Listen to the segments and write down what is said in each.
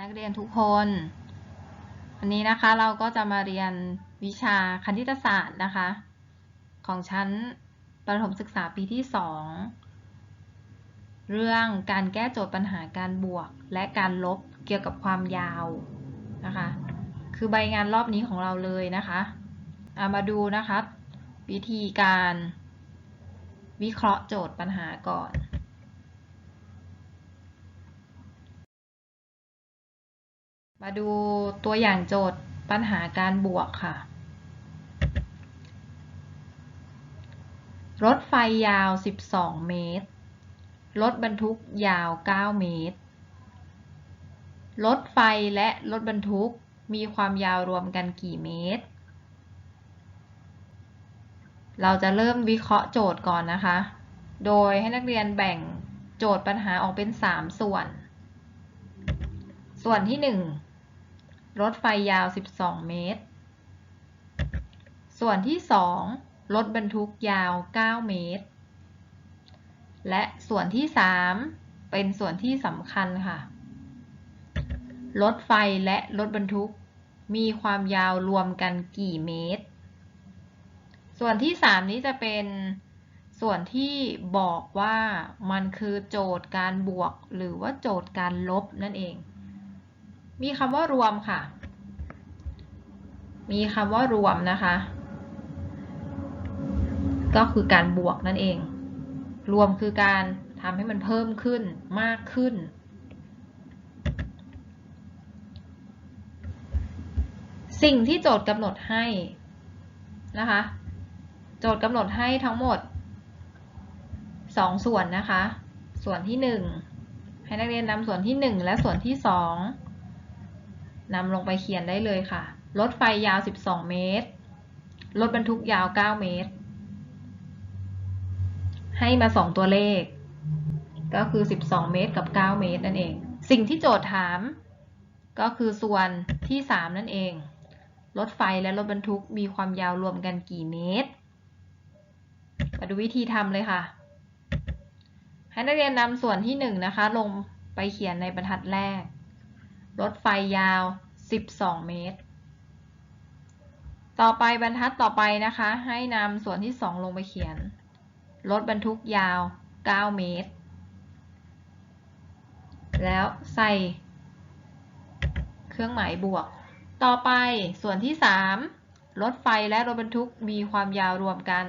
นักเรียนทุกคน วันนี้นะคะเราก็จะมาเรียนวิชาคณิตศาสตร์นะคะ ของชั้นประถมศึกษาปีที่ 2 เรื่องการแก้โจทย์ปัญหาการบวกและการลบเกี่ยวกับความยาวนะคะ คือใบงานรอบนี้ของเราเลยนะคะเอามาดูนะคะ วิธีการวิเคราะห์โจทย์ปัญหาก่อน มาดูตัวอย่างโจทย์ปัญหาการบวกค่ะ รถไฟยาว 12 เมตร รถบรรทุกยาว 9 เมตร รถไฟและรถบรรทุกมีความยาวรวมกันกี่เมตร เราจะเริ่มวิเคราะห์โจทย์ก่อนนะคะ โดยให้นักเรียนแบ่งโจทย์ปัญหาออกเป็น 3 ส่วน ส่วนที่ 1 รถไฟยาว 12 เมตร ส่วนที่ 2 รถบรรทุกยาว 9 เมตร และส่วนที่ 3 เป็นส่วนที่สำคัญค่ะ รถไฟและรถบรรทุก มีความยาวรวมกันกี่เมตร ส่วนที่ 3 นี้จะเป็นส่วนที่บอกว่ามันคือโจทย์การบวกหรือว่าโจทย์การลบนั่นเอง มีคำว่ารวมค่ะ มีคำว่ารวมนะคะ ก็คือการบวกนั่นเอง รวมคือการทำให้มันเพิ่มขึ้นมากขึ้น สิ่งที่โจทย์กำหนดให้นะคะ โจทย์กำหนดให้ทั้งหมด 2 ส่วนนะคะ ส่วนที่ 1 ให้นักเรียนนำส่วนที่ 1 และส่วนที่ 2 นำลงไปเขียนได้เลยค่ะ รถไฟยาว 12 เมตร รถบรรทุกยาว 9 เมตร ให้มา 2 ตัวเลข ก็คือ 12 เมตรกับ 9 เมตรนั่นเอง สิ่งที่โจทย์ถาม ก็คือส่วนที่ 3 นั่นเอง รถไฟและรถบรรทุกมีความยาวรวมกันกี่เมตร มาดูวิธีทำเลยค่ะ ให้นักเรียนนำส่วนที่ 1 นะคะ ลงไปเขียนในบรรทัดแรกรถไฟยาว 12 เมตร ต่อไปบรรทัดต่อไปนะคะ ให้นำส่วนที่ 2 ลงไปเขียน รถบรรทุกยาว 9 เมตร แล้วใส่เครื่องหมายบวก ต่อไปส่วนที่ 3 รถไฟและรถบรรทุกมีความยาวรวมกัน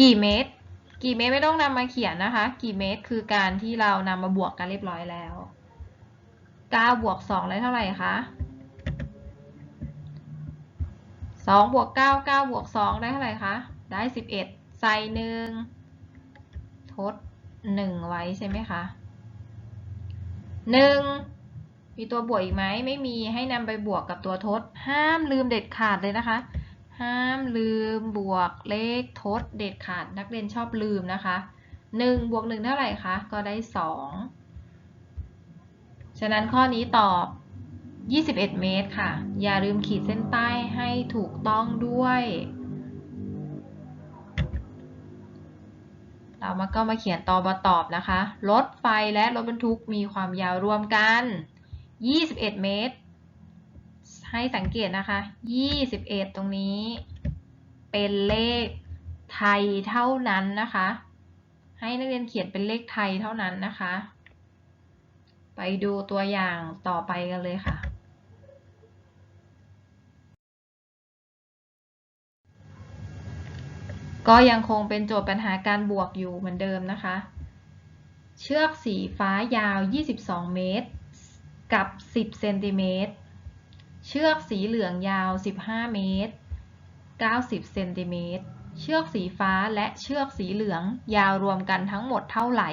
กี่เมตร กี่เมตรไม่ต้องนำมาเขียนนะคะ กี่เมตรคือการที่เรานำมาบวกกันเรียบร้อยแล้ว 9บวก2ได้เท่าไหร่คะ2บวก9 9บวก2ได้เท่าไหร่คะได้ 11 ใส่ 1 ทด 1 ไว้ใช่ไหมคะ 1 มีตัวบวกอีกไหมไม่มีให้นำไปบวกกับตัวทด ห้ามลืมเด็ดขาดเลยนะคะ ห้ามลืมบวกเลขทดเด็ดขาดนักเรียนชอบลืมนะคะ 1 บวก 1 เท่าไหร่คะ ก็ได้ 2 ฉะนั้นข้อนี้ตอบ 21 เมตรค่ะ อย่าลืมขีดเส้นใต้ให้ถูกต้องด้วย เรามาก็มาเขียนตอบตอบนะคะ รถไฟและรถบรรทุกมีความยาวรวมกัน 21 เมตร ให้สังเกตนะคะ 21 ตรงนี้ เป็นเลขไทยเท่านั้นนะคะ ให้นักเรียนเขียนเป็นเลขไทยเท่านั้นนะคะ ไปดูตัวอย่างต่อไปกันเลยค่ะ ก็ยังคงเป็นโจทย์ปัญหาการบวกอยู่เหมือนเดิมนะคะ เชือกสีฟ้ายาว 22 เมตร กับ 10 เซนติเมตร เชือกสีเหลืองยาว 15 เมตร 90 เซนติเมตร เชือกสีฟ้าและเชือกสีเหลืองยาวรวมกันทั้งหมดเท่าไหร่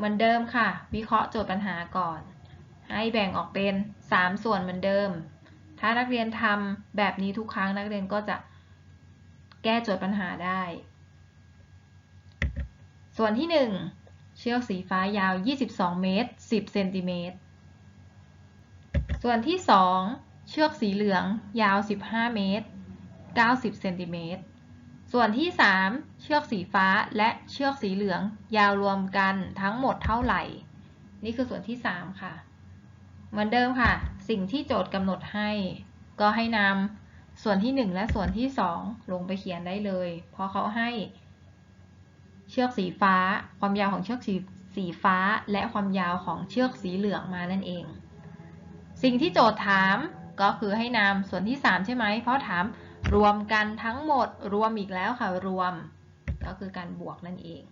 เหมือนเดิมค่ะ วิเคราะห์โจทย์ปัญหาก่อน ให้แบ่งออกเป็น 3 ส่วนเหมือนเดิม ถ้านักเรียนทำแบบนี้ทุกครั้งนักเรียนก็จะแก้โจทย์ปัญหาได้ ส่วนที่ 1 เชือกสีฟ้ายาว 22 เมตร 10 เซนติเมตร ส่วนที่ 2 เชือกสีเหลืองยาว 15 เมตร 90 เซนติเมตร ส่วนที่ 3 เชือกสีฟ้าและเชือกสีเหลืองยาวรวมกันทั้งหมดเท่าไหร่ นี่คือส่วนที่สามค่ะ เหมือนเดิมค่ะ สิ่งที่โจทย์กำหนดให้ ก็ให้นำส่วนที่หนึ่งและส่วนที่สองลงไปเขียนได้เลย เพราะเขาให้ เชือกสีฟ้า ความยาวของเชือกสีสีฟ้า และความยาวของเชือกสีเหลืองมานั่นเอง สิ่งที่โจทย์ถามก็คือให้นำส่วนที่ 3 ใช่ไหมเพราะถาม รวมกันทั้งหมดรวมอีกแล้วค่ะรวม ก็คือการบวกนั่นเอง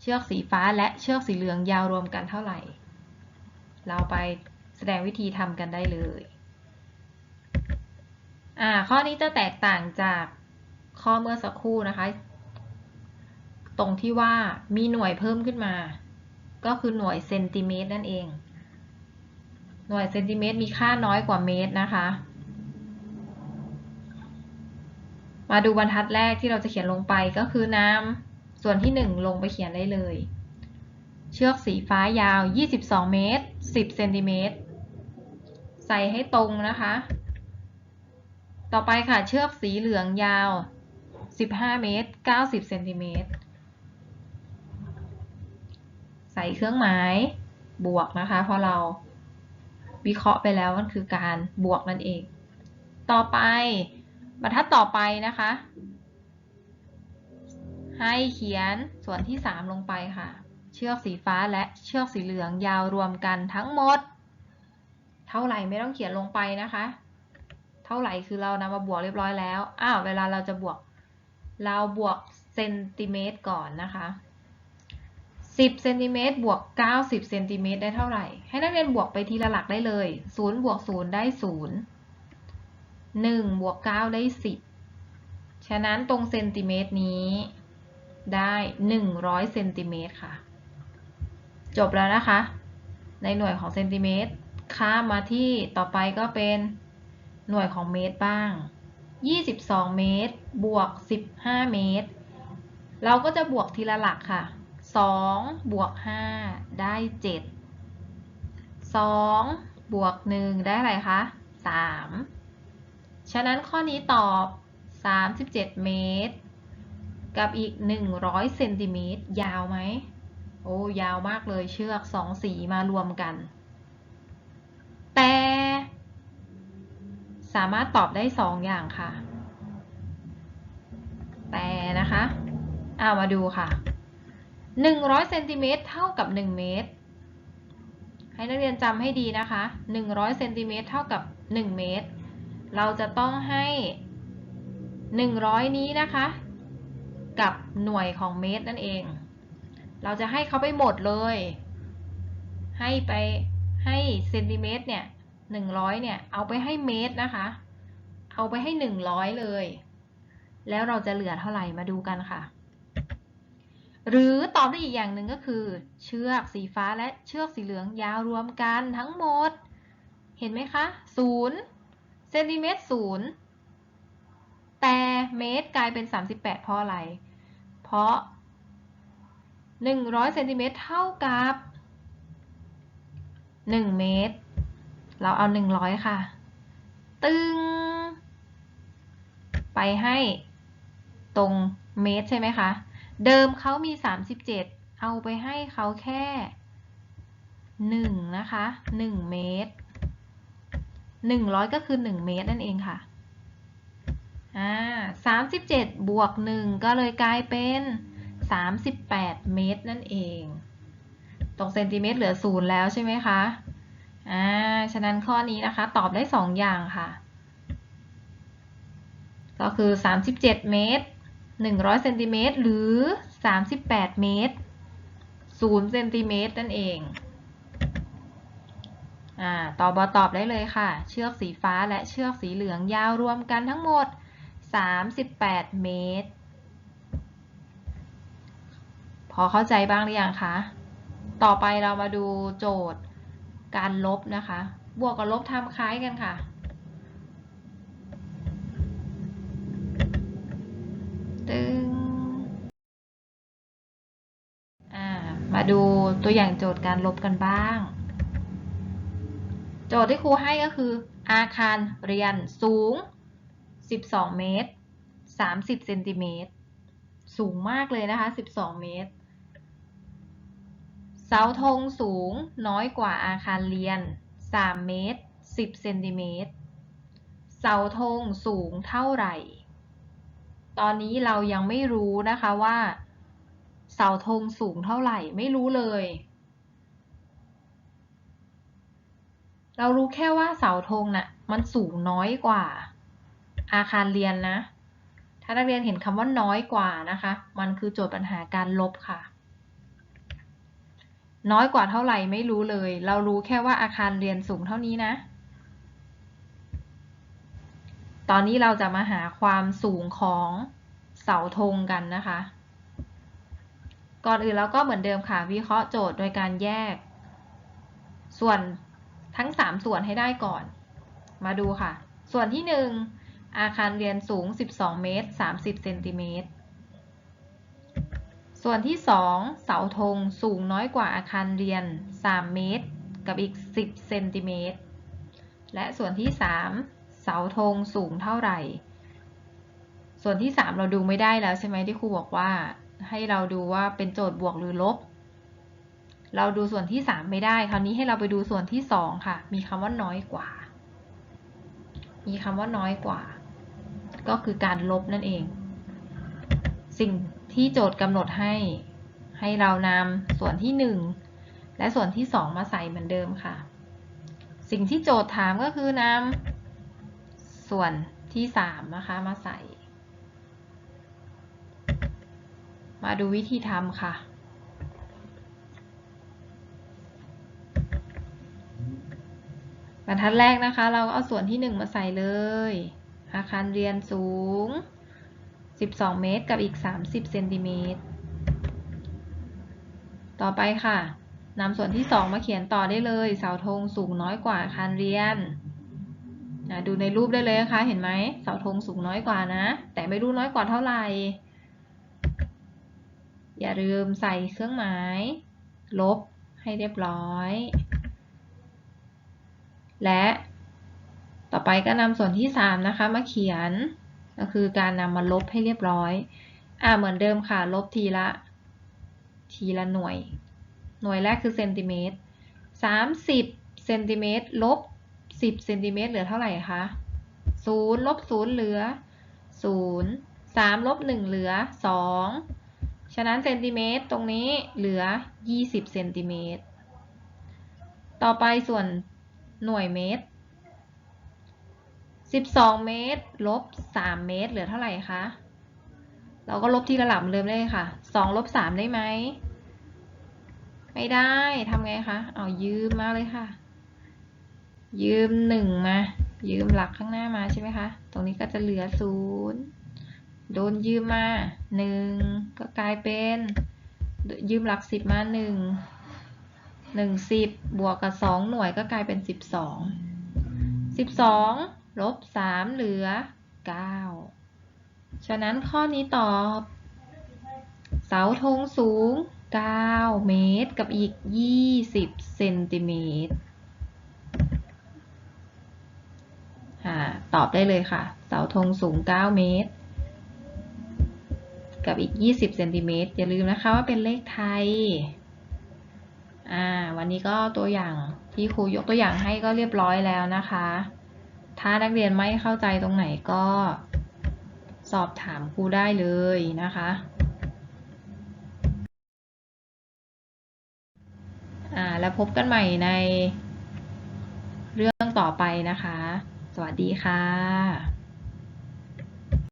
เชือกสีฟ้าและเชือกสีเหลืองยาวรวมกันเท่าไหร่ เราไปแสดงวิธีทำกันได้เลยอ่าข้อนี้จะแตกต่างจากข้อเมื่อสักครู่นะคะ ตรงที่ว่ามีหน่วยเพิ่มขึ้นมา ก็คือหน่วยเซนติเมตรนั่นเอง หน่วยเซนติเมตรมีค่าน้อยกว่าเมตรนะคะ มาดูบรรทัดแรกที่เราจะเขียนลงไปก็คือน้ำส่วนที่ 1 ลงไปเขียนได้เลย เชือกสีฟ้ายาว 22 เมตร 10 เซนติเมตร ใส่ให้ตรงนะคะ ต่อไปค่ะ เชือกสีเหลืองยาว 15 เมตร 90 เซนติเมตร ใส่เครื่องหมายบวกนะคะเพราะเราวิเคราะห์ไปแล้วมันคือการบวกนั่นเอง ต่อไป บรรทัดต่อไปนะคะ ให้เขียนส่วนที่ 3 ลงไปค่ะ เชือกสีฟ้าและเชือกสีเหลืองยาวรวมกันทั้งหมด เท่าไหร่ไม่ต้องเขียนลงไปนะคะ เท่าไหร่คือเรานำมาบวกเรียบร้อยแล้ว อ้าวเวลาเราจะบวก เราบวกเซนติเมตรก่อนนะคะ10เซนติเมตรบวก90เซนติเมตรได้เท่าไหร่ ให้นักเรียนบวกไปทีละหลักได้เลย0บวก0ได้0 1บวก9ได้ 10 ฉะนั้นตรงเซนติเมตรนี้ได้ 100เซนติเมตรค่ะ จบแล้วนะคะ ในหน่วยของเซนติเมตรข้ามมาที่ต่อไปก็เป็นหน่วยของเมตรบ้าง 22 เมตร บวก 15 เมตร เราก็จะบวกทีละหลักค่ะ 2 บวก 5 ได้ 7 2 บวก 1 ได้อะไรคะ 3 ฉะนั้นข้อนี้ตอบ 37 เมตร กับอีก 100 เซนติเมตร ยาวไหม โอ้ ยาวมากเลยเชือกสองสีมารวมกัน แต่สามารถตอบได้สองอย่างค่ะ แต่นะคะเอามาดูค่ะ 100 เซนติเมตรเท่ากับ 1 เมตร ให้นักเรียนจำให้ดีนะคะ 100 เซนติเมตรเท่ากับ 1 เมตร เราจะต้องให้ 100 นี้นะคะ กับหน่วยของเมตรนั่นเอง เราจะให้เขาไปหมดเลย ให้ไปให้เซนติเมตรเนี่ย100เนี่ยเอาไปให้เมตรนะคะ เอาไปให้ 100 เลย แล้วเราจะเหลือเท่าไหร่มาดูกันค่ะ หรือตอบได้อีกอย่างหนึ่งก็คือ เชือกสีฟ้าและเชือกสีเหลืองยาวรวมกันทั้งหมด เห็นไหมคะ0เซนติเมตร0แต่เมตรกลายเป็น 38 เพราะอะไร เพราะ 100เซนติเมตรเท่ากับ 1 เมตร เราเอา 100 ค่ะ ตึง ไปให้ตรงเมตรใช่ไหมคะ เดิมเขามี 37 เอาไปให้เขาแค่ 1 นะคะ 1 เมตร 100 ก็คือ 1 เมตรนั่นเองค่ะอ่า37 บวก 1 ก็เลยกลายเป็น 38 เมตรนั่นเอง ตรงเซนติเมตรเหลือ0แล้วใช่ไหมคะอ่าฉะนั้นข้อนี้นะคะตอบได้ 2 อย่างค่ะ ก็คือ 37 เมตร 100เซนติเมตรหรือ 38 เมตร0เซนติเมตรนั่นเอง อ่าตอบบอตอบได้เลยค่ะ เชือกสีฟ้าและเชือกสีเหลืองยาวรวมกันทั้งหมด 38 เมตร พอเข้าใจบ้างหรือยังคะ ต่อไปเรามาดูโจทย์การลบนะคะ บวกกับลบทำคล้ายกันค่ะ ตึงมาดูตัวอย่างโจทย์การลบกันบ้าง โจทย์ที่ครูให้ก็คือ อาคารเรียนสูง 12 เมตร 30 เซนติเมตร สูงมากเลยนะคะ 12 เมตร เสาธงสูงน้อยกว่าอาคารเรียน 3 เมตร 10 เซนติเมตร เสาธงสูงเท่าไหร่ ตอนนี้เรายังไม่รู้นะคะว่า เสาธงสูงเท่าไหร่ไม่รู้เลย เรารู้แค่ว่าเสาธงน่ะมันสูงน้อยกว่า อาคารเรียนนะ ถ้านักเรียนเห็นคำว่าน้อยกว่านะคะ มันคือโจทย์ปัญหาการลบค่ะ น้อยกว่าเท่าไหร่ไม่รู้เลย เรารู้แค่ว่าอาคารเรียนสูงเท่านี้นะ ตอนนี้เราจะมาหาความสูงของเสาธงกันนะคะ ก่อนอื่นเราก็เหมือนเดิมค่ะ วิเคราะห์โจทย์โดยการแยก ส่วน ทั้ง 3 ส่วนให้ได้ก่อน มาดูค่ะ ส่วนที่ 1 อาคารเรียนสูง 12 เมตร 30 เซนติเมตร ส่วนที่ 2 เสาธงสูงน้อยกว่าอาคารเรียน 3 เมตร กับอีก 10 เซนติเมตร และส่วนที่ 3 เสาธงสูงเท่าไหร่ ส่วนที่ 3 เราดูไม่ได้แล้วใช่ไหมที่ครูบอกว่า ให้เราดูว่าเป็นโจทย์บวกหรือลบ เราดูส่วนที่ 3 ไม่ได้ คราวนี้ให้เราไปดูส่วนที่ 2 ค่ะ มีคำว่าน้อยกว่า มีคำว่าน้อยกว่า ก็คือการลบนั่นเอง สิ่งที่โจทย์กำหนดให้ ให้เรานำส่วนที่ 1 และส่วนที่ 2 มาใส่เหมือนเดิมค่ะ สิ่งที่โจทย์ถามก็คือนำส่วนที่ 3 นะคะ มาใส่ มาดูวิธีทำค่ะ บรรทัดแรกนะคะ เราเอาส่วนที่ 1 มาใส่เลย อาคารเรียนสูง 12 เมตรกับอีก 30 เซนติเมตร ต่อไปค่ะนำส่วนที่ 2 มาเขียนต่อได้เลย เสาธงสูงน้อยกว่าอาคารเรียนดูในรูปได้เลยนะคะ เห็นไหมเสาธงสูงน้อยกว่านะ แต่ไม่รู้น้อยกว่าเท่าไหร่ อย่าลืมใส่เครื่องหมาย ลบให้เรียบร้อย และต่อไปก็นำส่วนที่ 3 นะคะ มาเขียน ก็คือการนำมาลบให้เรียบร้อย อ่าเหมือนเดิมค่ะ ลบทีละ ทีละหน่วย หน่วยแรกคือเซนติเมตร30เซนติเมตรลบ 10เซนติเมตรเหลือเท่าไหร่คะ0ลบ0เหลือ 0 3ลบ1เหลือ 2 ฉะนั้นเซนติเมตรตรงนี้เหลือ 20เซนติเมตร ต่อไปส่วน หน่วยเมตร 12 เมตร ลบ 3 เมตร เหลือเท่าไหร่คะ เราก็ลบที่ระดับเดิมได้ค่ะ 2 ลบ 3 ได้ไหม ไม่ได้ทำไงคะ เอายืมมาเลยค่ะ ยืม 1 มา ยืมหลักข้างหน้ามาใช่ไหมคะ ตรงนี้ก็จะเหลือ 0 โดนยืมมา 1 ก็กลายเป็น ยืมหลัก 10 มา 1 หนึ่งสิบบวกกับสองหน่วยก็กลายเป็นสิบสองสิบสองลบสามเหลือเก้าฉะนั้นข้อนี้ตอบ เสาธงสูงเก้าเมตรกับอีกยี่สิบเซนติเมตรตอบได้เลยค่ะ เสาธงสูง 9 เมตร กับอีก 20 เซนติเมตร อย่าลืมนะคะว่าเป็นเลขไทย อ่าวันนี้ก็ตัวอย่างที่ครูยกตัวอย่างให้ก็เรียบร้อยแล้วนะคะ ถ้านักเรียนไม่เข้าใจตรงไหนก็สอบถามครูได้เลยนะคะอ่าแล้วพบกันใหม่ในเรื่องต่อไปนะคะ สวัสดีค่ะ